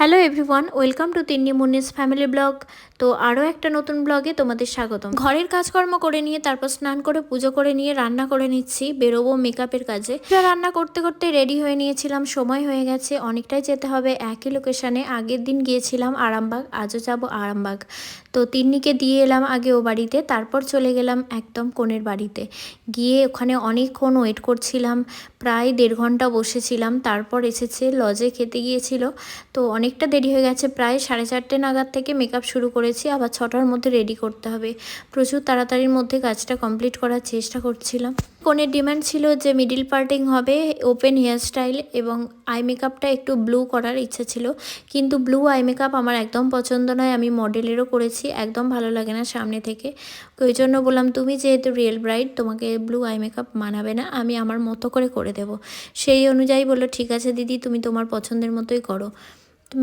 Hello everyone welcome to Tinni Munni's family vlog তো আরও একটা নতুন ব্লগে তোমাদের স্বাগতম। ঘরের কাজকর্ম করে নিয়ে, তারপর স্নান করে, পুজো করে নিয়ে, রান্না করে নিচ্ছি, বেরোবো মেকআপের কাজে। রান্না করতে করতে রেডি হয়ে নিয়েছিলাম, সময় হয়ে গেছে, অনেকটাই যেতে হবে। একই লোকেশানে আগের দিন গিয়েছিলাম, আরামবাগ, আজও যাব আরামবাগ। তো তিন্নিকে দিয়ে এলাম আগে ও বাড়িতে, তারপর চলে গেলাম একদম কোণের বাড়িতে। গিয়ে ওখানে অনেকক্ষণ ওয়েট করছিলাম, প্রায় দেড় ঘণ্টা বসেছিলাম, তারপর এসেছে লজে খেতে গিয়েছিল। তো অনেকটা দেরি হয়ে গেছে, প্রায় সাড়ে চারটে নাগাদ থেকে মেকআপ শুরু করেছি, আবার ছটার মধ্যে রেডি করতে হবে। প্রচুর তাড়াতাড়ির মধ্যে কাজটা কমপ্লিট করার চেষ্টা করছিলাম। কোনের ডিমান্ড ছিল যে মিডিল পার্টিং হবে, ওপেন হেয়ার স্টাইল এবং আই মেকআপটা একটু ব্লু করার ইচ্ছা ছিল। কিন্তু ব্লু আই মেকআপ আমার একদম পছন্দ নয়, আমি মডেলেরও করেছি, একদম ভালো লাগে না সামনে থেকে। ওই জন্য বললাম, তুমি যেহেতু রিয়েল ব্রাইড তোমাকে ব্লু আই মেকআপ মানাবে না, আমি আমার মতো করে করে দেবো। সেই অনুযায়ী বলল, ঠিক আছে দিদি, তুমি তোমার পছন্দের মতোই করো।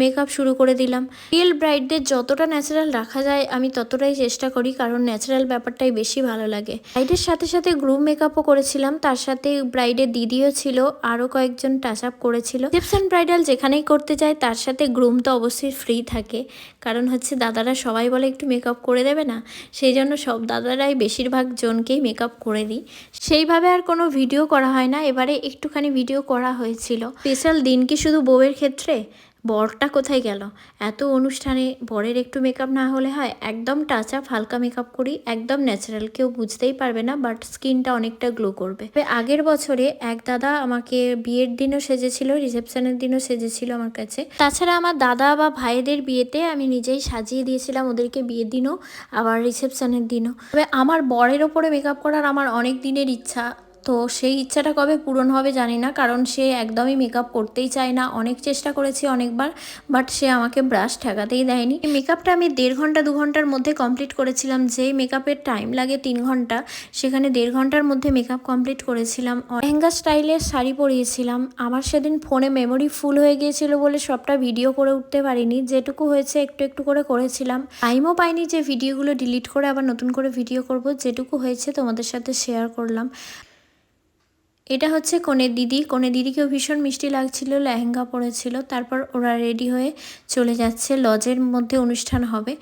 মেকআপ শুরু করে দিলাম। রিয়েল ব্রাইডদের যতটা ন্যাচারাল রাখা যায়, আমি ততটাই চেষ্টা করি, কারণ ন্যাচারাল ব্যাপারটাই বেশি ভালো লাগে। ব্রাইডের সাথে সাথে গ্রুম মেকআপও করেছিলাম, তার সাথে ব্রাইডের দিদিও ছিল, আরও কয়েকজন টাচ আপ করেছিল। রিসেপশন ব্রাইডাল যেখানেই করতে যায়, তার সাথে গ্রুম তো অবশ্যই ফ্রি থাকে। কারণ হচ্ছে দাদারা সবাই বলে একটু মেকআপ করে দেবে না, সেই জন্য সব দাদারাই বেশিরভাগ জনকেই মেকআপ করে দিই। সেইভাবে আর কোনো ভিডিও করা হয় না, এবারে একটুখানি ভিডিও করা হয়েছিল। স্পেশাল দিন কি শুধু বউয়ের ক্ষেত্রে? বরটা কোথায় গেল? এত অনুষ্ঠানে বরের একটু মেকআপ না হলে হয়? একদম টাচ আপ হালকা মেকআপ করি, একদম ন্যাচারাল কেউ বুঝতেই পারবে না বাট স্কিনটা অনেকটা গ্লো করবে। তবে আগের বছরে এক দাদা আমাকে বিয়ের দিনও সেজেছিল রিসেপশনের দিনও সেজেছিল আমার কাছে। তাছাড়া আমার দাদা বা ভাইদের বিয়েতে আমি নিজেই সাজিয়ে দিয়েছিলাম ওদেরকে বিয়ের দিনও, আবার রিসেপশনের দিনও। তবে আমার বরের ওপরে মেকআপ করার আমার অনেক দিনের ইচ্ছা। তো সেই ইচ্ছাটা কবে পূরণ হবে জানি না, কারণ সে একদমই মেকআপ করতেই চায় না। অনেক চেষ্টা করেছি অনেকবার বাট সে আমাকে ব্রাশ ঠেকাতেই দেয়নি। মেকআপটা আমি দেড় ঘণ্টা, দু ঘণ্টার মধ্যে কমপ্লিট করেছিলাম। যেই মেকআপের টাইম লাগে তিন ঘণ্টা, সেখানে দেড় ঘণ্টার মধ্যে মেকআপ কমপ্লিট করেছিলাম। লেহেঙ্গা স্টাইলের শাড়ি পরিয়েছিলাম। আমার সেদিন ফোনে মেমোরি ফুল হয়ে গিয়েছিল বলে সবটা ভিডিও করে উঠতে পারিনি। যেটুকু হয়েছে একটু একটু করে করেছিলাম। টাইমও পাইনি যে ভিডিওগুলো ডিলিট করে আবার নতুন করে ভিডিও করব। যেটুকু হয়েছে তোমাদের সাথে শেয়ার করলাম। এটা হচ্ছে কনের দিদি। কনের দিদিকেও ভীষণ মিষ্টি লাগছিল, লেহেঙ্গা পরেছিল, তারপর ওরা রেডি হয়ে চলে যাচ্ছে, লজের মধ্যে অনুষ্ঠান হবে।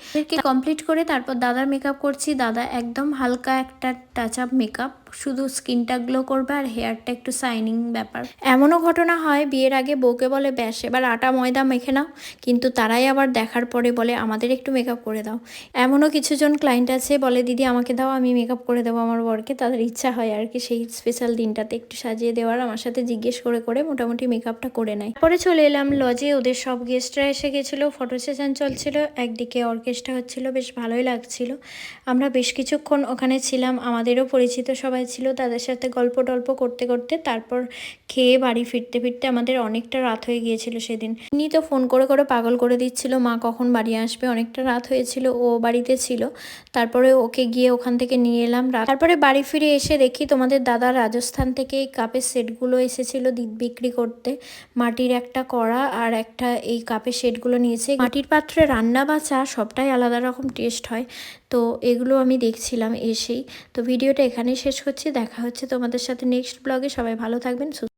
কমপ্লিট করে তারপর দাদার মেকআপ করছি। দাদা একদম হালকা একটা টাচ আপ মেকআপ শুধু স্কিনটা গ্লো করবে আর হেয়ারটা একটু শাইনিং ব্যাপার। এমনও ঘটনা হয়, বিয়ের আগে বউকে বলে, ব্যাস, এবার আটা, ময়দা মেখে নাও। কিন্তু তারাই আবার দেখার পরে বলে, আমাদের একটু মেকআপ করে দাও। এমনও কিছুজন ক্লায়েন্ট আছে, বলে, দিদি, আমাকে দাও, আমি মেকআপ করে দেবো আমার বরকে। তাদের ইচ্ছা হয় আর কি, সেই স্পেশাল দিনটাতে একটু সাজিয়ে দেওয়ার। আমার সাথে জিজ্ঞেস করে করে মোটামুটি মেকআপটা করে নেয়। পরে চলে এলাম লজে ওদের সব গেস্টরা এসে গেছিল ফটো সেশন চলছিল, একদিকে অর্কেস্ট্রা হচ্ছিল, বেশ ভালোই লাগছিল। আমরা বেশ কিছুক্ষণ ওখানে ছিলাম, আমাদেরও পরিচিত সবাই ছিল তাদের সাথে গল্প টল্প করতে করতে। তারপর খেয়ে বাড়ি ফিরতে ফিরতে আমাদের অনেকটা রাত হয়ে গিয়েছিল সেদিন। তিনি তো ফোন করে করে পাগল করে দিচ্ছিল, মা কখন বাড়ি আসবে? অনেকটা রাত হয়েছিল, ও বাড়িতে ছিল। তারপরে ওকে গিয়ে ওখান থেকে নিয়ে এলাম তারপরে বাড়ি ফিরে এসে দেখি তোমাদের দাদা রাজস্থান থেকে এই কাপের সেটগুলো এসেছিল বিক্রি করতে। মাটির একটা কড়া আর একটা এই কাপের সেটগুলো নিয়েছে। মাটির পাত্রে রান্না বা চা সবটাই আলাদা রকম টেস্ট হয়। তো এগুলো আমি দেখছিলাম এসেই। তো ভিডিওটা এখানেই শেষ করছি। দেখা হচ্ছে তোমাদের সাথে নেক্সট ব্লগে সবাই ভালো থাকবেন